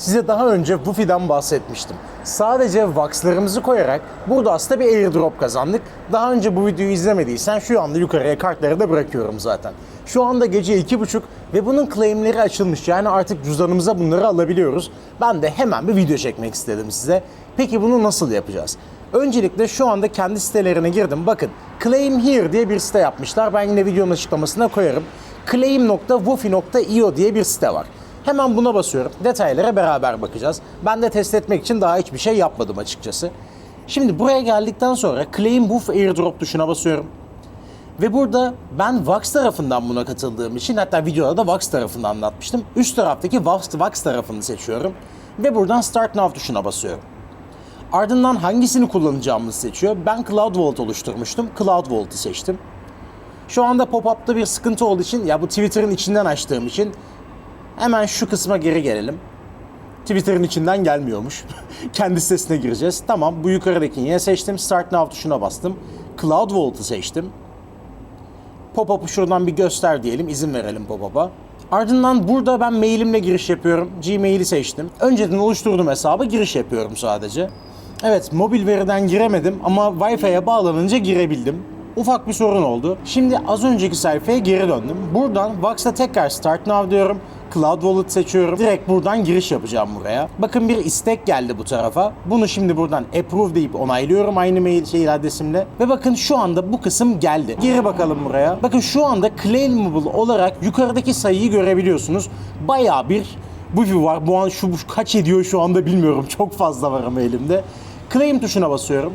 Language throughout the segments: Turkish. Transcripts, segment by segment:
Size daha önce Wufi'den bahsetmiştim. Sadece Vux'larımızı koyarak burada aslında bir airdrop kazandık. Daha önce bu videoyu izlemediysen şu anda yukarıya kartları da bırakıyorum zaten. Şu anda gece iki buçuk ve bunun claimleri açılmış. Yani artık cüzdanımıza bunları alabiliyoruz. Ben de hemen bir video çekmek istedim size. Peki bunu nasıl yapacağız? Öncelikle şu anda kendi sitelerine girdim. Bakın Claim Here diye bir site yapmışlar. Ben yine videonun açıklamasına koyarım. Claim.wofi.io diye bir site var. Hemen buna basıyorum. Detaylara beraber bakacağız. Ben de test etmek için daha hiçbir şey yapmadım açıkçası. Şimdi buraya geldikten sonra Claim Woof Airdrop tuşuna basıyorum. Ve burada ben Vax tarafından buna katıldığım için hatta videoda da Vax tarafını anlatmıştım. Üst taraftaki Vax, Vax tarafını seçiyorum. Ve buradan Start Now tuşuna basıyorum. Ardından hangisini kullanacağımı seçiyor. Ben Cloud Vault oluşturmuştum. Cloud Vault'u seçtim. Şu anda pop-up'ta bir sıkıntı olduğu için ya bu Twitter'ın içinden açtığım için hemen şu kısma geri gelelim. Twitter'ın içinden gelmiyormuş. Kendi sitesine gireceğiz. Tamam bu yukarıdakini yine seçtim. Start Now tuşuna bastım. Cloud Vault'u seçtim. Pop-up'ı şuradan bir göster diyelim. izin verelim pop-up'a. Ardından burada ben mailimle giriş yapıyorum. Gmail'i seçtim. Önceden oluşturduğum hesaba giriş yapıyorum sadece. Evet mobil veriden giremedim ama Wi-Fi'ye bağlanınca girebildim. Ufak bir sorun oldu. Şimdi az önceki sayfaya geri döndüm. Buradan Vox'a tekrar Start Now diyorum. Cloud Wallet seçiyorum. Direkt buradan giriş yapacağım buraya. Bakın bir istek geldi bu tarafa. Bunu şimdi buradan approve deyip onaylıyorum aynı mail şey adresimle. Ve bakın şu anda bu kısım geldi. Geri bakalım buraya. Bakın şu anda claimable olarak yukarıdaki sayıyı görebiliyorsunuz. Bayağı bir bu var. Bu an şu kaç ediyor şu anda bilmiyorum. Çok fazla var ama elimde. Claim tuşuna basıyorum.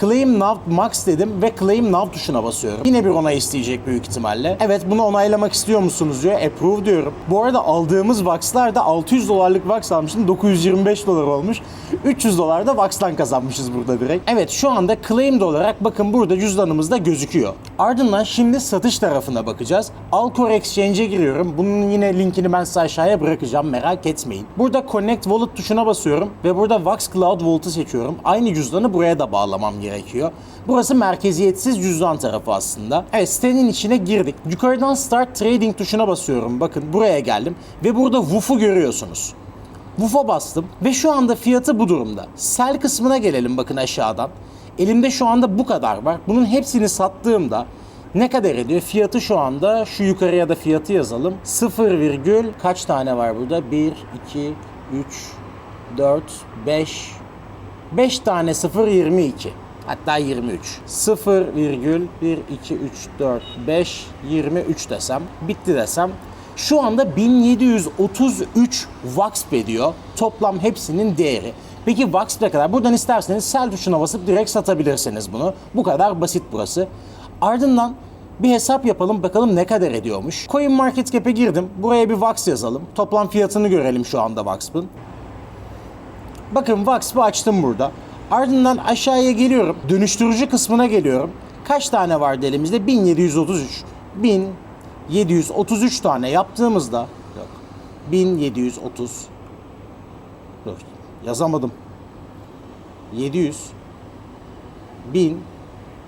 Claim Now Max dedim ve Claim Now tuşuna basıyorum. Yine bir onay isteyecek büyük ihtimalle. Evet bunu onaylamak istiyor musunuz diyor. Approve diyorum. Bu arada aldığımız Vax'lar da 600 dolarlık Vax almıştım. 925 dolar olmuş. 300 dolar da Vax'tan kazanmışız burada direkt. Evet şu anda claimed olarak bakın burada cüzdanımızda gözüküyor. Ardından şimdi satış tarafına bakacağız. Alcor Exchange'e giriyorum. Bunun yine linkini ben size aşağıya bırakacağım merak etmeyin. Burada Connect Wallet tuşuna basıyorum ve burada Vax Cloud Vault'u seçiyorum. Aynı cüzdanı buraya da bağlamam gerekiyor. Burası merkeziyetsiz cüzdan tarafı aslında. Evet sitenin içine girdik. Yukarıdan Start Trading tuşuna basıyorum. Bakın buraya geldim ve burada WUF'u görüyorsunuz. WUF'a bastım ve şu anda fiyatı bu durumda. Sell kısmına gelelim bakın aşağıdan. Elimde şu anda bu kadar var. Bunun hepsini sattığımda ne kadar ediyor? Fiyatı şu anda şu yukarıya da fiyatı yazalım. 0, virgül kaç tane var burada? 1, 2, 3, 4, 5, 5 tane 0 22. Hatta 23. 0 virgül 1 2 3 4 5 23 desem bitti desem şu anda 1733 Vaxp ediyor. Toplam hepsinin değeri. Peki Vaxp ne kadar? Buradan isterseniz sell tuşuna basıp direkt satabilirsiniz bunu. Bu kadar basit burası. Ardından bir hesap yapalım bakalım ne kadar ediyormuş. Coin Market Cap'e girdim. Buraya bir Vax yazalım. Toplam fiyatını görelim şu anda Vaxp'ın. Bakın Vaxp'ı açtım burada. Ardından aşağıya geliyorum. Dönüştürücü kısmına geliyorum. Kaç tane vardı elimizde? 1733. 1733 tane yaptığımızda yok. 1730 Dur. Yazamadım. 700 1000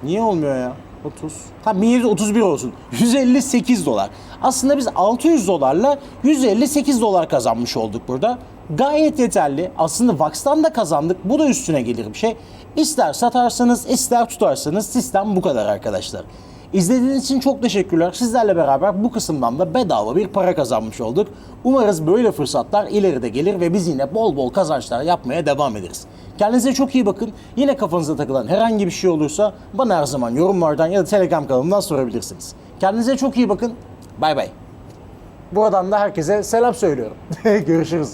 Niye olmuyor ya? 30. Tamam 1731 olsun. 158 dolar. Aslında biz 600 dolarla 158 dolar kazanmış olduk burada. Gayet yeterli. Aslında Vax'tan da kazandık. Bu da üstüne gelir bir şey. İster satarsanız ister tutarsanız sistem bu kadar arkadaşlar. İzlediğiniz için çok teşekkürler. Sizlerle beraber bu kısımdan da bedava bir para kazanmış olduk. Umarız böyle fırsatlar ileride gelir ve biz yine bol bol kazançlar yapmaya devam ederiz. Kendinize çok iyi bakın. Yine kafanıza takılan herhangi bir şey olursa bana her zaman yorumlardan ya da Telegram kanalımdan sorabilirsiniz. Kendinize çok iyi bakın. Bay bay. Buradan da herkese selam söylüyorum. Görüşürüz.